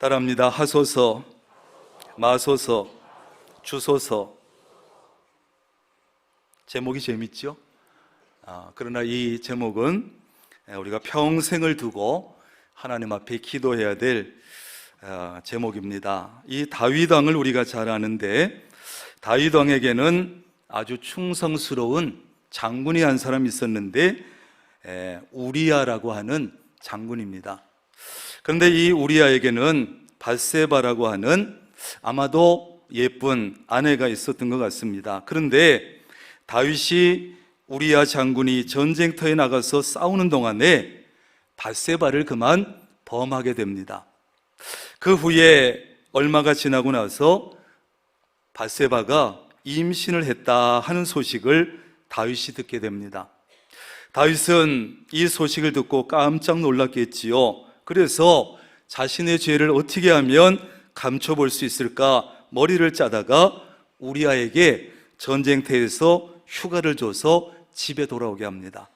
따라합니다. 하소서, 마소서, 주소서. 제목이 재밌죠? 아, 그러나 이 제목은 우리가 평생을 두고 하나님 앞에 기도해야 될 아, 제목입니다. 이 다윗 왕을 우리가 잘 아는데 다윗 왕에게는 아주 충성스러운 장군이 한 사람 있었는데 에, 우리야라고 하는 장군입니다. 그런데 이 우리야에게는 바세바라고 하는 아마도 예쁜 아내가 있었던 것 같습니다. 그런데 다윗이 우리야 장군이 전쟁터에 나가서 싸우는 동안에 바세바를 그만 범하게 됩니다. 그 후에 얼마가 지나고 나서 바세바가 임신을 했다 하는 소식을 다윗이 듣게 됩니다. 다윗은 이 소식을 듣고 깜짝 놀랐겠지요. 그래서 자신의 죄를 어떻게 하면 감춰볼 수 있을까 머리를 짜다가 우리아에게 전쟁터에서 휴가를 줘서 집에 돌아오게 합니다.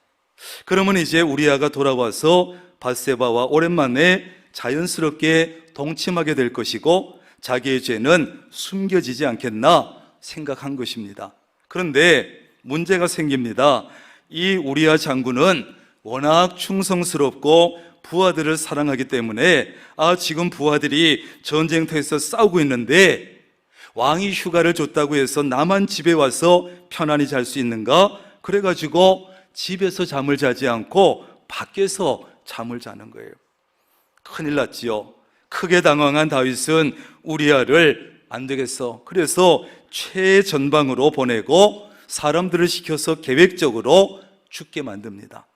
그러면 이제 우리아가 돌아와서 바세바와 오랜만에 자연스럽게 동침하게 될 것이고 자기의 죄는 숨겨지지 않겠나 생각한 것입니다. 그런데 문제가 생깁니다. 이 우리아 장군은 워낙 충성스럽고 부하들을 사랑하기 때문에 아 지금 부하들이 전쟁터에서 싸우고 있는데 왕이 휴가를 줬다고 해서 나만 집에 와서 편안히 잘 수 있는가? 그래가지고 집에서 잠을 자지 않고 밖에서 잠을 자는 거예요. 큰일 났지요. 크게 당황한 다윗은 우리아를 안 되겠어. 그래서 최전방으로 보내고 사람들을 시켜서 계획적으로 죽게 만듭니다.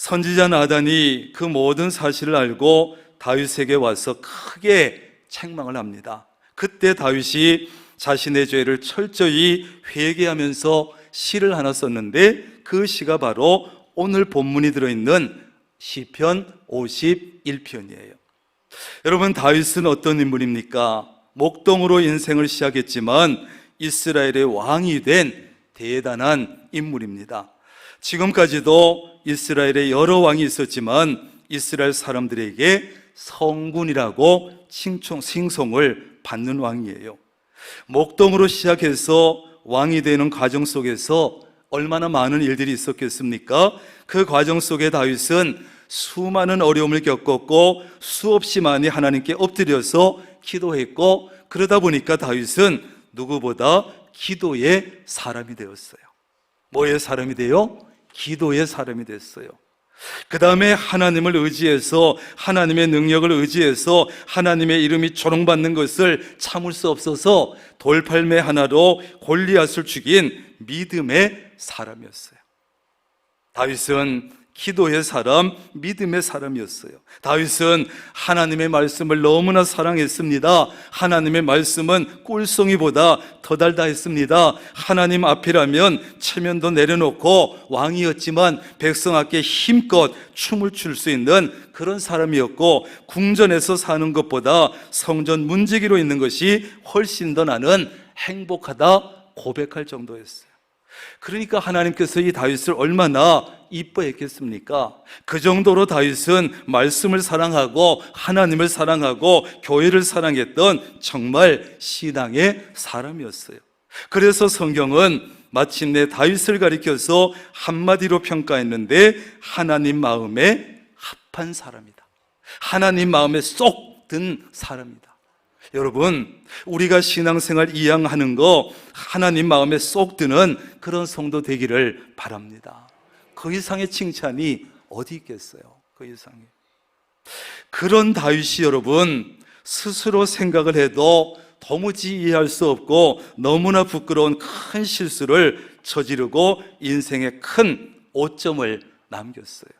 선지자 나단이 그 모든 사실을 알고 다윗에게 와서 크게 책망을 합니다. 그때 다윗이 자신의 죄를 철저히 회개하면서 시를 하나 썼는데 그 시가 바로 오늘 본문이 들어있는 시편 51편이에요. 여러분 다윗은 어떤 인물입니까? 목동으로 인생을 시작했지만 이스라엘의 왕이 된 대단한 인물입니다. 지금까지도 이스라엘에 여러 왕이 있었지만 이스라엘 사람들에게 성군이라고 칭송, 칭송을 받는 왕이에요. 목동으로 시작해서 왕이 되는 과정 속에서 얼마나 많은 일들이 있었겠습니까? 그 과정 속에 다윗은 수많은 어려움을 겪었고 수없이 많이 하나님께 엎드려서 기도했고 그러다 보니까 다윗은 누구보다 기도의 사람이 되었어요. 뭐의 사람이 돼요? 기도의 사람이 됐어요. 그 다음에 하나님을 의지해서 하나님의 능력을 의지해서 하나님의 이름이 조롱받는 것을 참을 수 없어서 돌팔매 하나로 골리앗을 죽인 믿음의 사람이었어요. 다윗은 기도의 사람, 믿음의 사람이었어요. 다윗은 하나님의 말씀을 너무나 사랑했습니다. 하나님의 말씀은 꿀송이보다 더 달다 했습니다. 하나님 앞이라면 체면도 내려놓고 왕이었지만 백성 앞에 힘껏 춤을 출 수 있는 그런 사람이었고 궁전에서 사는 것보다 성전 문지기로 있는 것이 훨씬 더 나는 행복하다 고백할 정도였어요. 그러니까 하나님께서 이 다윗을 얼마나 이뻐했겠습니까? 그 정도로 다윗은 말씀을 사랑하고 하나님을 사랑하고 교회를 사랑했던 정말 신앙의 사람이었어요. 그래서 성경은 마침내 다윗을 가리켜서 한마디로 평가했는데 하나님 마음에 합한 사람이다. 하나님 마음에 쏙 든 사람이다. 여러분, 우리가 신앙생활 이양하는 거 하나님 마음에 쏙 드는 그런 성도 되기를 바랍니다. 그 이상의 칭찬이 어디 있겠어요? 그 이상에. 그런 다윗이 여러분, 스스로 생각을 해도 도무지 이해할 수 없고 너무나 부끄러운 큰 실수를 저지르고 인생에 큰 오점을 남겼어요.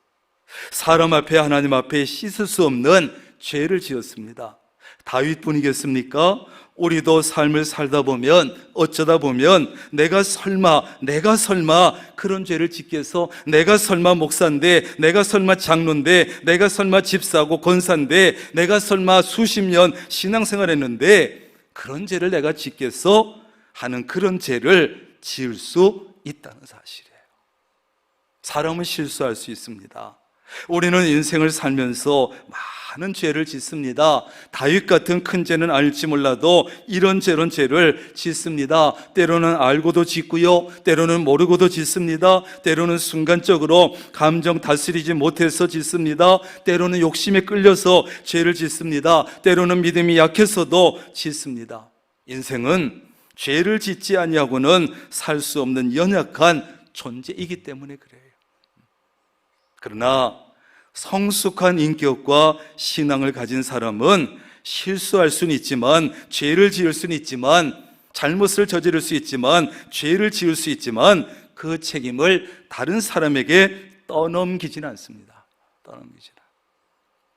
사람 앞에 하나님 앞에 씻을 수 없는 죄를 지었습니다. 다윗뿐이겠습니까? 우리도 삶을 살다 보면 어쩌다 보면 내가 설마 내가 설마 그런 죄를 짓겠어 내가 설마 목사인데 내가 설마 장로인데 내가 설마 집사고 권사인데 내가 설마 수십 년 신앙생활 했는데 그런 죄를 내가 짓겠어 하는 그런 죄를 지을 수 있다는 사실이에요. 사람은 실수할 수 있습니다. 우리는 인생을 살면서 많은 죄를 짓습니다. 다윗 같은 큰 죄는 알지 몰라도 이런 죄런 죄를 짓습니다. 때로는 알고도 짓고요. 때로는 모르고도 짓습니다. 때로는 순간적으로 감정 다스리지 못해서 짓습니다. 때로는 욕심에 끌려서 죄를 짓습니다. 때로는 믿음이 약해서도 짓습니다. 인생은 죄를 짓지 아니하고는 살 수 없는 연약한 존재이기 때문에 그래요. 그러나 성숙한 인격과 신앙을 가진 사람은 실수할 수는 있지만 죄를 지을 수는 있지만 잘못을 저지를 수 있지만 죄를 지을 수 있지만 그 책임을 다른 사람에게 떠넘기지는 않습니다. 떠넘기지는.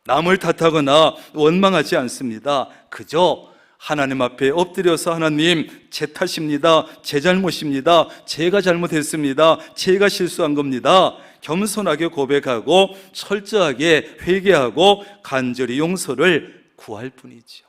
남을 탓하거나 원망하지 않습니다. 그저 하나님 앞에 엎드려서 하나님 제 탓입니다. 제 잘못입니다. 제가 잘못했습니다. 제가 실수한 겁니다. 겸손하게 고백하고 철저하게 회개하고 간절히 용서를 구할 뿐이지요.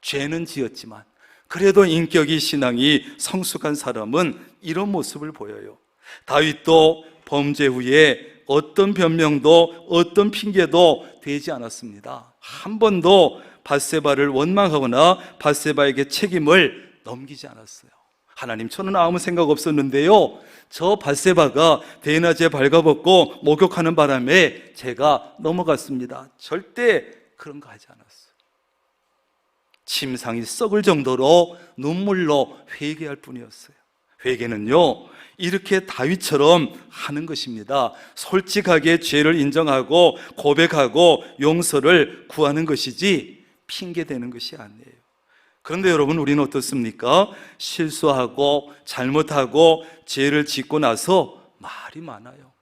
죄는 지었지만 그래도 인격이 신앙이 성숙한 사람은 이런 모습을 보여요. 다윗도 범죄 후에 어떤 변명도 어떤 핑계도 되지 않았습니다. 한 번도 바세바를 원망하거나 바세바에게 책임을 넘기지 않았어요. 하나님, 저는 아무 생각 없었는데요. 저 바세바가 대낮에 발가벗고 목욕하는 바람에 제가 넘어갔습니다. 절대 그런 거 하지 않았어요. 침상이 썩을 정도로 눈물로 회개할 뿐이었어요. 회개는요, 이렇게 다윗처럼 하는 것입니다. 솔직하게 죄를 인정하고 고백하고 용서를 구하는 것이지 핑계 대는 것이 아니에요. 그런데 여러분, 우리는 어떻습니까? 실수하고 잘못하고 죄를 짓고 나서 말이 많아요.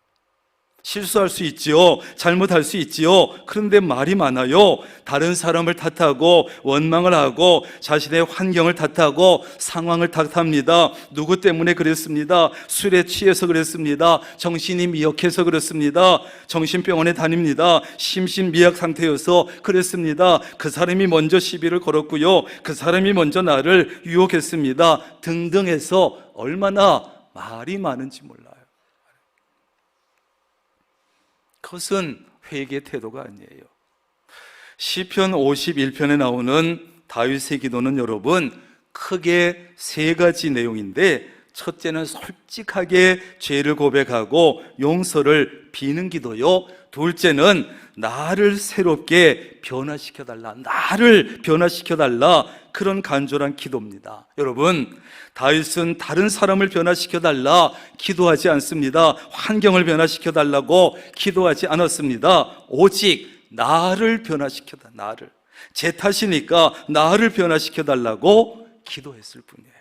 실수할 수 있지요. 잘못할 수 있지요. 그런데 말이 많아요. 다른 사람을 탓하고 원망을 하고 자신의 환경을 탓하고 상황을 탓합니다. 누구 때문에 그랬습니다. 술에 취해서 그랬습니다. 정신이 미약해서 그렇습니다. 정신병원에 다닙니다. 심신 미약 상태여서 그랬습니다. 그 사람이 먼저 시비를 걸었고요. 그 사람이 먼저 나를 유혹했습니다. 등등 해서 얼마나 말이 많은지 몰라요. 그것은 회개 태도가 아니에요. 시편 51편에 나오는 다윗의 기도는 여러분 크게 세 가지 내용인데 첫째는 솔직하게 죄를 고백하고 용서를 비는 기도요. 둘째는 나를 새롭게 변화시켜 달라. 나를 변화시켜 달라. 그런 간절한 기도입니다. 여러분, 다윗은 다른 사람을 변화시켜 달라 기도하지 않습니다. 환경을 변화시켜 달라고 기도하지 않았습니다. 오직 나를 변화시켜 달 나를. 제 탓이니까 나를 변화시켜 달라고 기도했을 뿐이에요.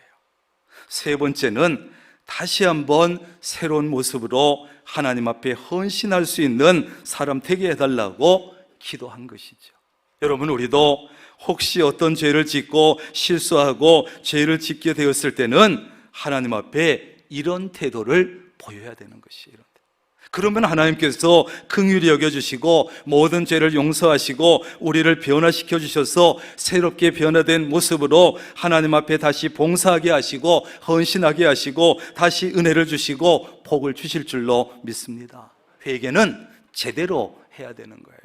세 번째는 다시 한번 새로운 모습으로 하나님 앞에 헌신할 수 있는 사람 되게 해달라고 기도한 것이죠. 여러분, 우리도 혹시 어떤 죄를 짓고 실수하고 죄를 짓게 되었을 때는 하나님 앞에 이런 태도를 보여야 되는 것이에요. 그러면 하나님께서 긍휼히 여겨 주시고 모든 죄를 용서하시고 우리를 변화시켜 주셔서 새롭게 변화된 모습으로 하나님 앞에 다시 봉사하게 하시고 헌신하게 하시고 다시 은혜를 주시고 복을 주실 줄로 믿습니다. 회개는 제대로 해야 되는 거예요.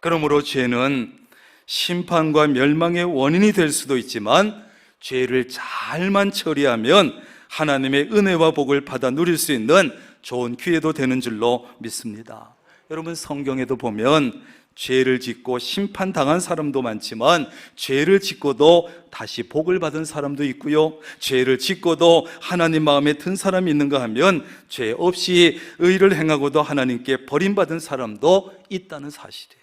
그러므로 죄는 심판과 멸망의 원인이 될 수도 있지만 죄를 잘만 처리하면 하나님의 은혜와 복을 받아 누릴 수 있는 좋은 기회도 되는 줄로 믿습니다. 여러분 성경에도 보면 죄를 짓고 심판당한 사람도 많지만 죄를 짓고도 다시 복을 받은 사람도 있고요. 죄를 짓고도 하나님 마음에 든 사람이 있는가 하면 죄 없이 의를 행하고도 하나님께 버림받은 사람도 있다는 사실이에요.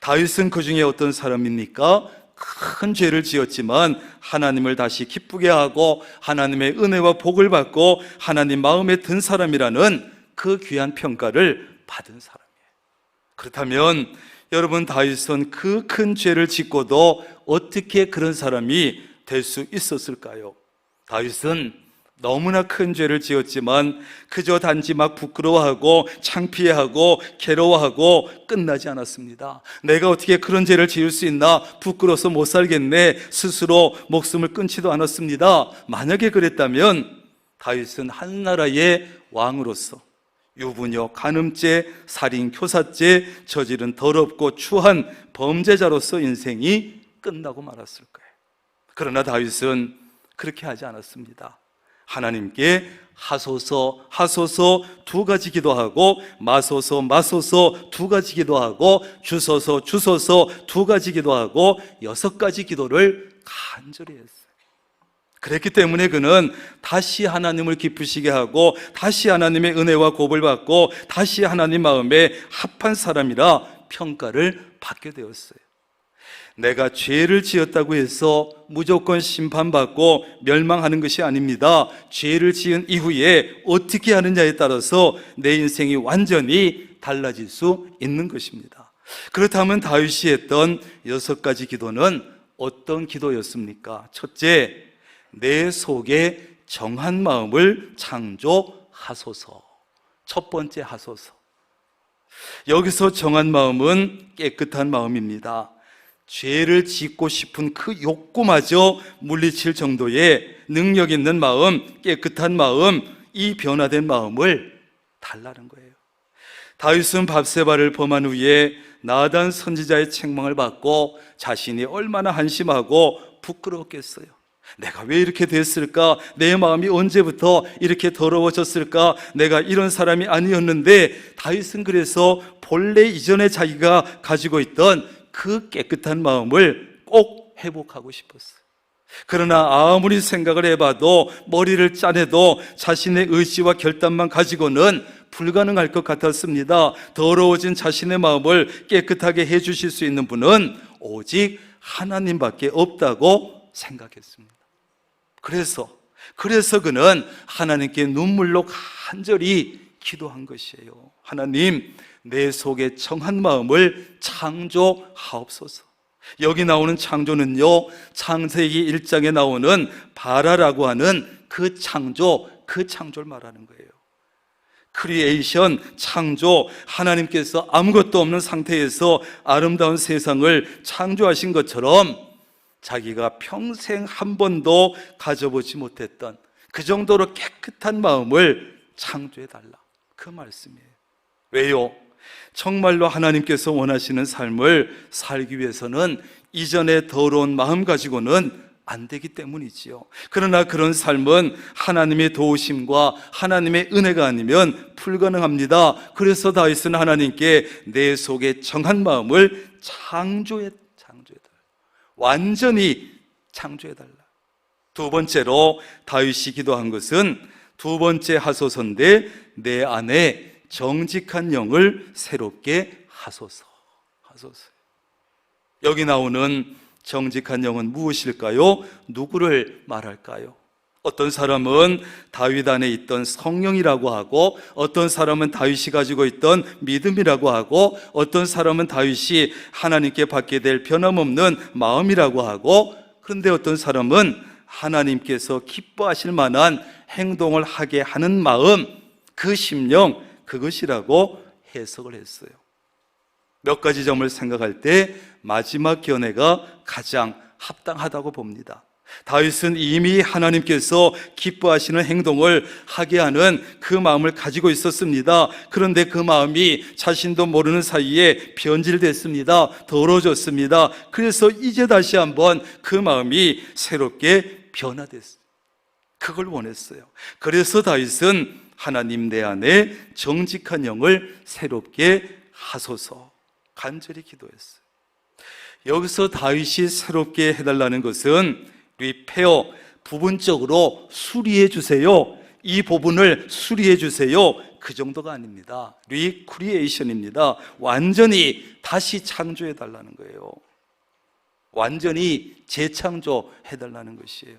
다윗은 그 중에 어떤 사람입니까? 큰 죄를 지었지만 하나님을 다시 기쁘게 하고 하나님의 은혜와 복을 받고 하나님 마음에 든 사람이라는 그 귀한 평가를 받은 사람이에요. 그렇다면 여러분 다윗은 그 큰 죄를 짓고도 어떻게 그런 사람이 될 수 있었을까요? 다윗은 너무나 큰 죄를 지었지만 그저 단지 막 부끄러워하고 창피해하고 괴로워하고 끝나지 않았습니다. 내가 어떻게 그런 죄를 지을 수 있나 부끄러워서 못 살겠네 스스로 목숨을 끊지도 않았습니다. 만약에 그랬다면 다윗은 한 나라의 왕으로서 유부녀, 간음죄, 살인, 교사죄 저지른 더럽고 추한 범죄자로서 인생이 끝나고 말았을 거예요. 그러나 다윗은 그렇게 하지 않았습니다. 하나님께 하소서, 하소서 두 가지 기도하고 마소서, 마소서 두 가지 기도하고 주소서, 주소서 두 가지 기도하고 여섯 가지 기도를 간절히 했어요. 그랬기 때문에 그는 다시 하나님을 기쁘시게 하고 다시 하나님의 은혜와 곱을 받고 다시 하나님 마음에 합한 사람이라 평가를 받게 되었어요. 내가 죄를 지었다고 해서 무조건 심판받고 멸망하는 것이 아닙니다. 죄를 지은 이후에 어떻게 하느냐에 따라서 내 인생이 완전히 달라질 수 있는 것입니다. 그렇다면 다윗이 했던 여섯 가지 기도는 어떤 기도였습니까? 첫째, 내 속에 정한 마음을 창조하소서. 첫 번째 하소서. 여기서 정한 마음은 깨끗한 마음입니다. 죄를 짓고 싶은 그 욕구마저 물리칠 정도의 능력 있는 마음, 깨끗한 마음, 이 변화된 마음을 달라는 거예요. 다윗은 밥세바를 범한 후에 나단 선지자의 책망을 받고 자신이 얼마나 한심하고 부끄러웠겠어요. 내가 왜 이렇게 됐을까? 내 마음이 언제부터 이렇게 더러워졌을까? 내가 이런 사람이 아니었는데 다윗은 그래서 본래 이전에 자기가 가지고 있던 그 깨끗한 마음을 꼭 회복하고 싶었어요. 그러나 아무리 생각을 해봐도 머리를 짜내도 자신의 의지와 결단만 가지고는 불가능할 것 같았습니다. 더러워진 자신의 마음을 깨끗하게 해주실 수 있는 분은 오직 하나님밖에 없다고 생각했습니다. 그래서, 그래서 그는 하나님께 눈물로 간절히 기도한 것이에요. 하나님, 내 속에 정한 마음을 창조하옵소서. 여기 나오는 창조는요, 창세기 1장에 나오는 바라라고 하는 그 창조, 그 창조를 말하는 거예요. 크리에이션, 창조, 하나님께서 아무것도 없는 상태에서 아름다운 세상을 창조하신 것처럼 자기가 평생 한 번도 가져보지 못했던 그 정도로 깨끗한 마음을 창조해달라. 그 말씀이에요. 왜요? 정말로 하나님께서 원하시는 삶을 살기 위해서는 이전에 더러운 마음 가지고는 안 되기 때문이지요. 그러나 그런 삶은 하나님의 도우심과 하나님의 은혜가 아니면 불가능합니다. 그래서 다윗은 하나님께 내 속에 정한 마음을 창조해 창조해 달라. 완전히 창조해 달라. 두 번째로 다윗이 기도한 것은 두 번째 하소서인데 내 안에 정직한 영을 새롭게 하소서. 하소서. 여기 나오는 정직한 영은 무엇일까요? 누구를 말할까요? 어떤 사람은 다윗 안에 있던 성령이라고 하고 어떤 사람은 다윗이 가지고 있던 믿음이라고 하고 어떤 사람은 다윗이 하나님께 받게 될 변함없는 마음이라고 하고 그런데 어떤 사람은 하나님께서 기뻐하실 만한 행동을 하게 하는 마음 그 심령 그것이라고 해석을 했어요. 몇 가지 점을 생각할 때 마지막 견해가 가장 합당하다고 봅니다. 다윗은 이미 하나님께서 기뻐하시는 행동을 하게 하는 그 마음을 가지고 있었습니다. 그런데 그 마음이 자신도 모르는 사이에 변질됐습니다. 더러워졌습니다. 그래서 이제 다시 한번 그 마음이 새롭게 변화됐어요. 그걸 원했어요. 그래서 다윗은 하나님 내 안에 정직한 영을 새롭게 하소서 간절히 기도했어요. 여기서 다윗이 새롭게 해달라는 것은 리페어 부분적으로 수리해 주세요. 이 부분을 수리해 주세요. 그 정도가 아닙니다. 리크리에이션입니다. 완전히 다시 창조해 달라는 거예요. 완전히 재창조해 달라는 것이에요.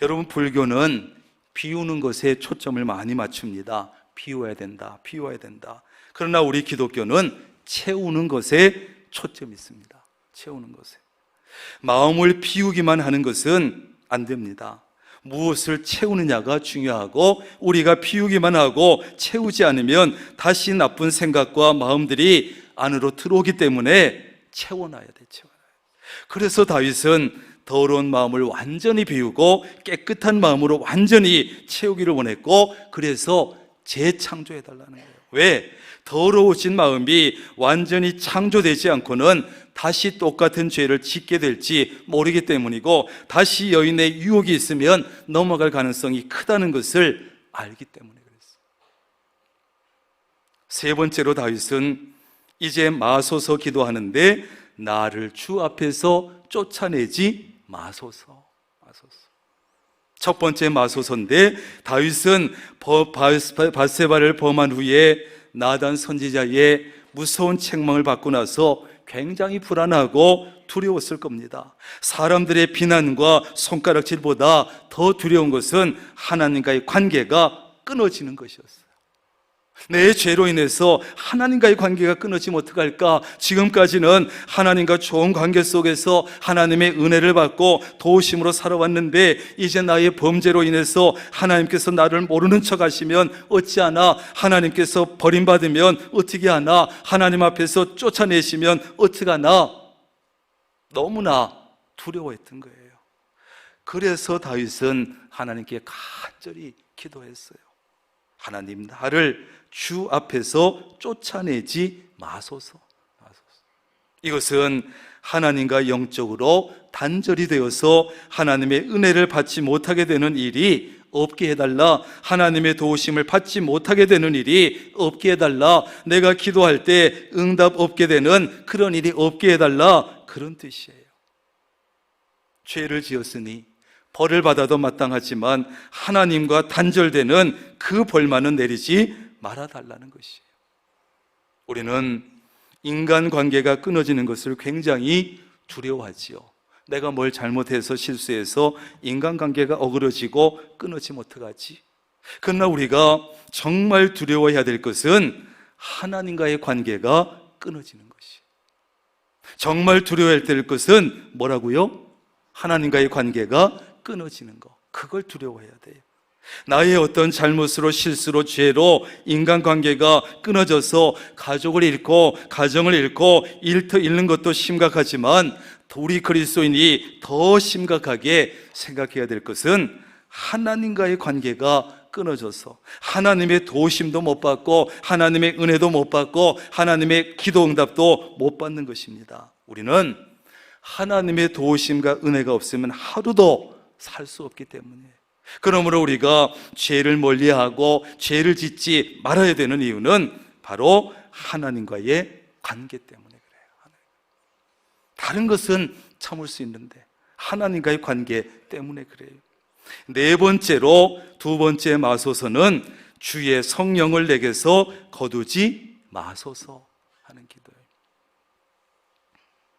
여러분 불교는 비우는 것에 초점을 많이 맞춥니다. 비워야 된다. 비워야 된다. 그러나 우리 기독교는 채우는 것에 초점이 있습니다. 채우는 것에. 마음을 비우기만 하는 것은 안 됩니다. 무엇을 채우느냐가 중요하고 우리가 비우기만 하고 채우지 않으면 다시 나쁜 생각과 마음들이 안으로 들어오기 때문에 채워놔야 돼, 채워놔야 돼. 그래서 다윗은 더러운 마음을 완전히 비우고 깨끗한 마음으로 완전히 채우기를 원했고 그래서 재창조해 달라는 거예요. 왜? 더러우신 마음이 완전히 창조되지 않고는 다시 똑같은 죄를 짓게 될지 모르기 때문이고 다시 여인의 유혹이 있으면 넘어갈 가능성이 크다는 것을 알기 때문에 그랬어요. 세 번째로 다윗은 이제 마소서 기도하는데 나를 주 앞에서 쫓아내지 마소서. 마소서. 첫 번째 마소서인데 다윗은 바세바를 범한 후에 나단 선지자의 무서운 책망을 받고 나서 굉장히 불안하고 두려웠을 겁니다. 사람들의 비난과 손가락질보다 더 두려운 것은 하나님과의 관계가 끊어지는 것이었어요. 내 죄로 인해서 하나님과의 관계가 끊어지면 어떡할까? 지금까지는 하나님과 좋은 관계 속에서 하나님의 은혜를 받고 도우심으로 살아왔는데 이제 나의 범죄로 인해서 하나님께서 나를 모르는 척 하시면 어찌하나 하나님께서 버림받으면 어떻게 하나 하나님 앞에서 쫓아내시면 어떡하나 너무나 두려워했던 거예요. 그래서 다윗은 하나님께 간절히 기도했어요. 하나님 나를 주 앞에서 쫓아내지 마소서. 마소서. 이것은 하나님과 영적으로 단절이 되어서 하나님의 은혜를 받지 못하게 되는 일이 없게 해달라. 하나님의 도우심을 받지 못하게 되는 일이 없게 해달라. 내가 기도할 때 응답 없게 되는 그런 일이 없게 해달라. 그런 뜻이에요. 죄를 지었으니 벌을 받아도 마땅하지만 하나님과 단절되는 그 벌만은 내리지 말아 달라는 것이에요. 우리는 인간 관계가 끊어지는 것을 굉장히 두려워하지요. 내가 뭘 잘못해서 실수해서 인간 관계가 어그러지고 끊어지면 어떡하지? 그러나 우리가 정말 두려워해야 될 것은 하나님과의 관계가 끊어지는 것이. 정말 두려워해야 될 것은 뭐라고요? 하나님과의 관계가 끊어지는 것. 그걸 두려워해야 돼요. 나의 어떤 잘못으로 실수로 죄로 인간관계가 끊어져서 가족을 잃고 가정을 잃고 일터 잃는 것도 심각하지만 우리 그리스도인이 더 심각하게 생각해야 될 것은 하나님과의 관계가 끊어져서 하나님의 도심도 못 받고 하나님의 은혜도 못 받고 하나님의 기도 응답도 못 받는 것입니다. 우리는 하나님의 도우심과 은혜가 없으면 하루도 살 수 없기 때문에 그러므로 우리가 죄를 멀리하고 죄를 짓지 말아야 되는 이유는 바로 하나님과의 관계 때문에 그래요. 다른 것은 참을 수 있는데 하나님과의 관계 때문에 그래요. 네 번째로 두 번째 마소서는 주의 성령을 내게서 거두지 마소서 하는 기도예요.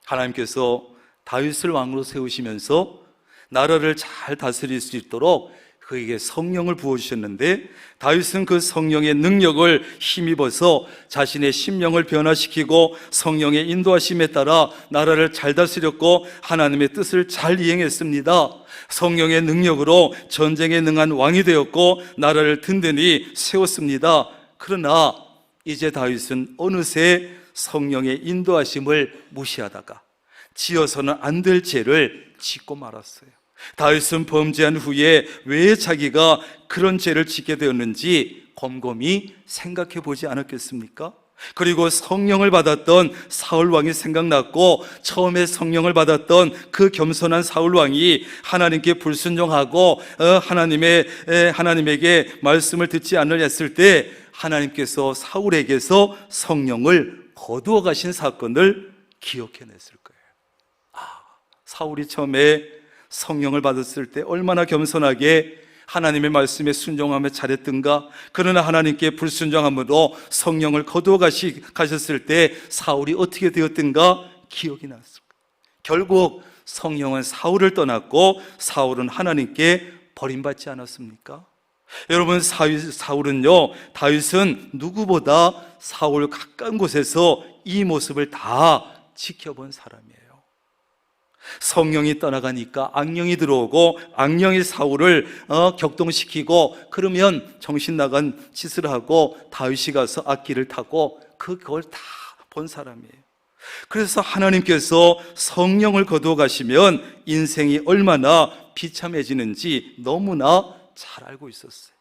하나님께서 다윗을 왕으로 세우시면서 나라를 잘 다스릴 수 있도록 그에게 성령을 부어주셨는데 다윗은 그 성령의 능력을 힘입어서 자신의 심령을 변화시키고 성령의 인도하심에 따라 나라를 잘 다스렸고 하나님의 뜻을 잘 이행했습니다. 성령의 능력으로 전쟁에 능한 왕이 되었고 나라를 든든히 세웠습니다. 그러나 이제 다윗은 어느새 성령의 인도하심을 무시하다가 지어서는 안 될 죄를 짓고 말았어요. 다윗은 범죄한 후에 왜 자기가 그런 죄를 짓게 되었는지 곰곰이 생각해 보지 않았겠습니까? 그리고 성령을 받았던 사울 왕이 생각났고 처음에 성령을 받았던 그 겸손한 사울 왕이 하나님께 불순종하고 어, 하나님의 에, 하나님에게 말씀을 듣지 않으려 했을 때 하나님께서 사울에게서 성령을 거두어 가신 사건을 기억해냈을 거예요. 아, 사울이 처음에 성령을 받았을 때 얼마나 겸손하게 하나님의 말씀에 순종하며 잘했던가 그러나 하나님께 불순종함으로 성령을 거두어 가시, 가셨을 때 사울이 어떻게 되었던가 기억이 거예요. 결국 성령은 사울을 떠났고 사울은 하나님께 버림받지 않았습니까? 여러분 사울은요 다윗은 누구보다 사울 가까운 곳에서 이 모습을 다 지켜본 사람이에요. 성령이 떠나가니까 악령이 들어오고 악령이 사울을 어, 격동시키고 그러면 정신 나간 짓을 하고 다윗이 가서 악기를 타고 그걸 다 본 사람이에요. 그래서 하나님께서 성령을 거두어 가시면 인생이 얼마나 비참해지는지 너무나 잘 알고 있었어요.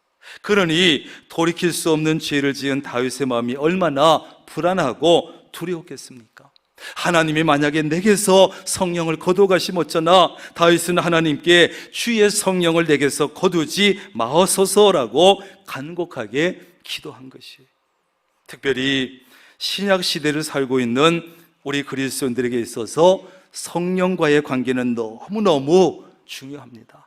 그러니 돌이킬 수 없는 죄를 지은 다윗의 마음이 얼마나 불안하고 두려웠겠습니까? 하나님이 만약에 내게서 성령을 거두가시면 어쩌나 다윗은 하나님께 주의 성령을 내게서 거두지 마옵소서라고 간곡하게 기도한 것이 특별히 신약 시대를 살고 있는 우리 그리스도인들에게 있어서 성령과의 관계는 너무너무 중요합니다.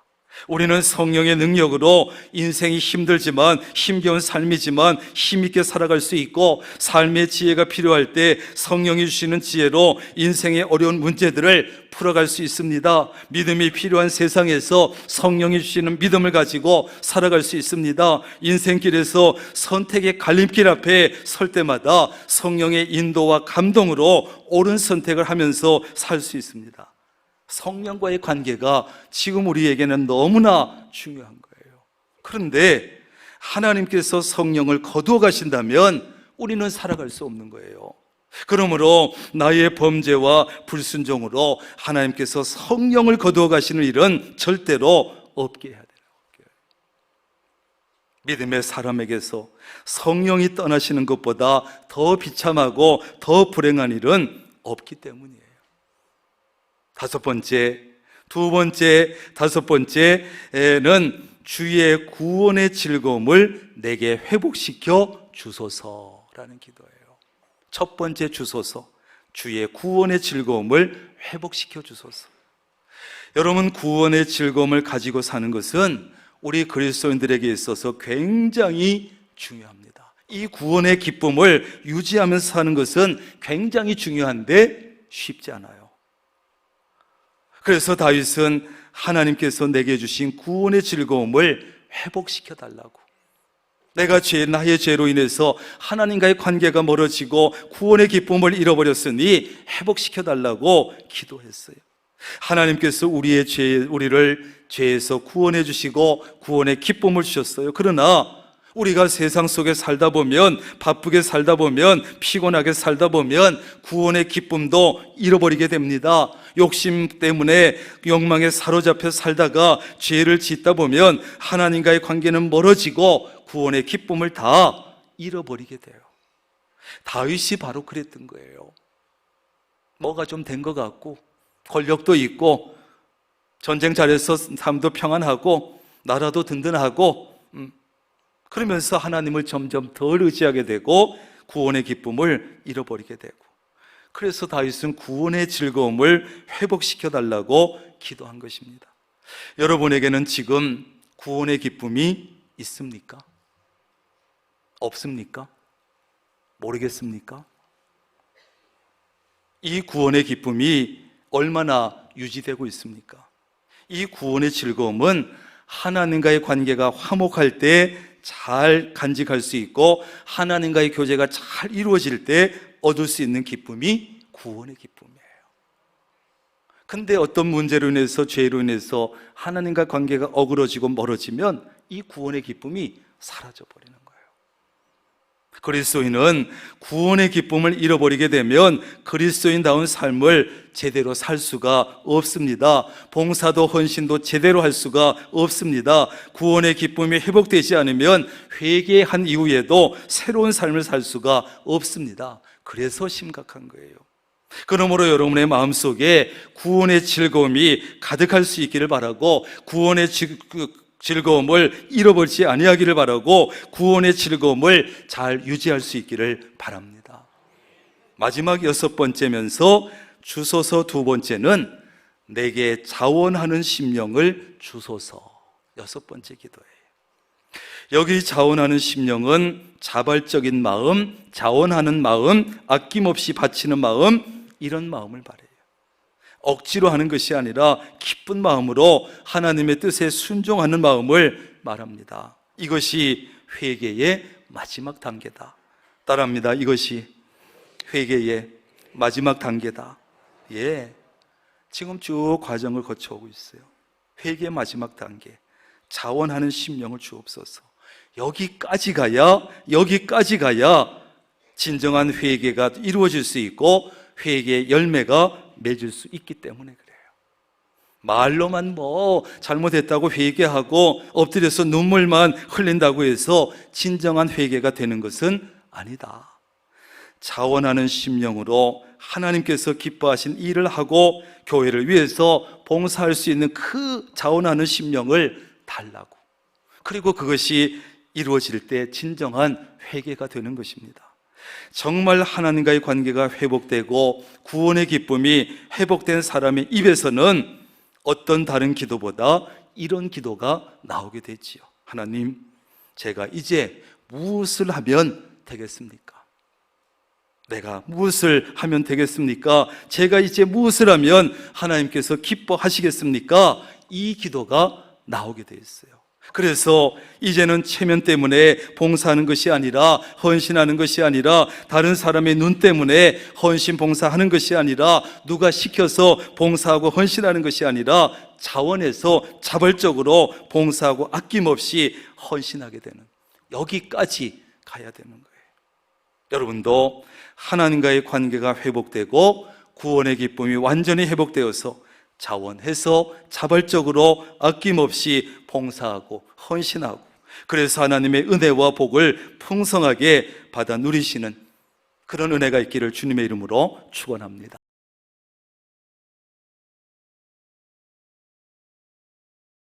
우리는 성령의 능력으로 인생이 힘들지만 힘겨운 삶이지만 힘있게 살아갈 수 있고 삶의 지혜가 필요할 때 성령이 주시는 지혜로 인생의 어려운 문제들을 풀어갈 수 있습니다. 믿음이 필요한 세상에서 성령이 주시는 믿음을 가지고 살아갈 수 있습니다. 인생길에서 선택의 갈림길 앞에 설 때마다 성령의 인도와 감동으로 옳은 선택을 하면서 살 수 있습니다. 성령과의 관계가 지금 우리에게는 너무나 중요한 거예요. 그런데 하나님께서 성령을 거두어 가신다면 우리는 살아갈 수 없는 거예요. 그러므로 나의 범죄와 불순종으로 하나님께서 성령을 거두어 가시는 일은 절대로 없게 해야 돼요. 믿음의 사람에게서 성령이 떠나시는 것보다 더 비참하고 더 불행한 일은 없기 때문이에요. 다섯 번째, 두 번째, 다섯 번째는 주의 구원의 즐거움을 내게 회복시켜 주소서라는 기도예요. 첫 번째 주소서, 주의 구원의 즐거움을 회복시켜 주소서. 여러분, 구원의 즐거움을 가지고 사는 것은 우리 그리스도인들에게 있어서 굉장히 중요합니다. 이 구원의 기쁨을 유지하면서 사는 것은 굉장히 중요한데 쉽지 않아요. 그래서 다윗은 하나님께서 내게 주신 구원의 즐거움을 회복시켜 달라고. 내가 죄, 나의 죄로 인해서 하나님과의 관계가 멀어지고 구원의 기쁨을 잃어버렸으니 회복시켜 달라고 기도했어요. 하나님께서 우리의 죄, 우리를 죄에서 구원해 주시고 구원의 기쁨을 주셨어요. 그러나 우리가 세상 속에 살다 보면 바쁘게 살다 보면 피곤하게 살다 보면 구원의 기쁨도 잃어버리게 됩니다. 욕심 때문에 욕망에 사로잡혀 살다가 죄를 짓다 보면 하나님과의 관계는 멀어지고 구원의 기쁨을 다 잃어버리게 돼요. 다윗이 바로 그랬던 거예요. 뭐가 좀 된 것 같고 권력도 있고 전쟁 잘해서 삶도 평안하고 나라도 든든하고 음, 그러면서 하나님을 점점 덜 의지하게 되고 구원의 기쁨을 잃어버리게 되고 그래서 다윗은 구원의 즐거움을 회복시켜 달라고 기도한 것입니다. 여러분에게는 지금 구원의 기쁨이 있습니까? 없습니까? 모르겠습니까? 이 구원의 기쁨이 얼마나 유지되고 있습니까? 이 구원의 즐거움은 하나님과의 관계가 화목할 때 잘 간직할 수 있고 하나님과의 교제가 잘 이루어질 때 얻을 수 있는 기쁨이 구원의 기쁨이에요. 근데 어떤 문제로 인해서 죄로 인해서 하나님과 관계가 어그러지고 멀어지면 이 구원의 기쁨이 사라져 버리는. 그리스도인은 구원의 기쁨을 잃어버리게 되면 그리스도인다운 삶을 제대로 살 수가 없습니다. 봉사도 헌신도 제대로 할 수가 없습니다. 구원의 기쁨이 회복되지 않으면 회개한 이후에도 새로운 삶을 살 수가 없습니다. 그래서 심각한 거예요. 그러므로 여러분의 마음속에 구원의 즐거움이 가득할 수 있기를 바라고 구원의 지- 그 즐거움을 잃어버리지 아니하기를 바라고 구원의 즐거움을 잘 유지할 수 있기를 바랍니다. 마지막 여섯 번째면서 주소서 두 번째는 내게 자원하는 심령을 주소서 여섯 번째 기도예요. 여기 자원하는 심령은 자발적인 마음, 자원하는 마음, 아낌없이 바치는 마음 이런 마음을 바래요. 억지로 하는 것이 아니라 기쁜 마음으로 하나님의 뜻에 순종하는 마음을 말합니다. 이것이 회개의 마지막 단계다. 따라합니다. 이것이 회개의 마지막 단계다. 예. 지금 쭉 과정을 거쳐오고 있어요. 회개의 마지막 단계. 자원하는 심령을 주옵소서. 여기까지 가야, 여기까지 가야 진정한 회개가 이루어질 수 있고 회개의 열매가 맺을 수 있기 때문에 그래요. 말로만 뭐 잘못했다고 회개하고 엎드려서 눈물만 흘린다고 해서 진정한 회개가 되는 것은 아니다. 자원하는 심령으로 하나님께서 기뻐하신 일을 하고 교회를 위해서 봉사할 수 있는 그 자원하는 심령을 달라고. 그리고 그것이 이루어질 때 진정한 회개가 되는 것입니다. 정말 하나님과의 관계가 회복되고 구원의 기쁨이 회복된 사람의 입에서는 어떤 다른 기도보다 이런 기도가 나오게 되지요. 하나님, 제가 이제 무엇을 하면 되겠습니까? 내가 무엇을 하면 되겠습니까? 제가 이제 무엇을 하면 하나님께서 기뻐하시겠습니까? 이 기도가 나오게 되어 있어요. 그래서 이제는 체면 때문에 봉사하는 것이 아니라 헌신하는 것이 아니라 다른 사람의 눈 때문에 헌신 봉사하는 것이 아니라 누가 시켜서 봉사하고 헌신하는 것이 아니라 자원해서 자발적으로 봉사하고 아낌없이 헌신하게 되는 여기까지 가야 되는 거예요. 여러분도 하나님과의 관계가 회복되고 구원의 기쁨이 완전히 회복되어서 자원해서 자발적으로 아낌없이 봉사하고 헌신하고 그래서 하나님의 은혜와 복을 풍성하게 받아 누리시는 그런 은혜가 있기를 주님의 이름으로 축원합니다.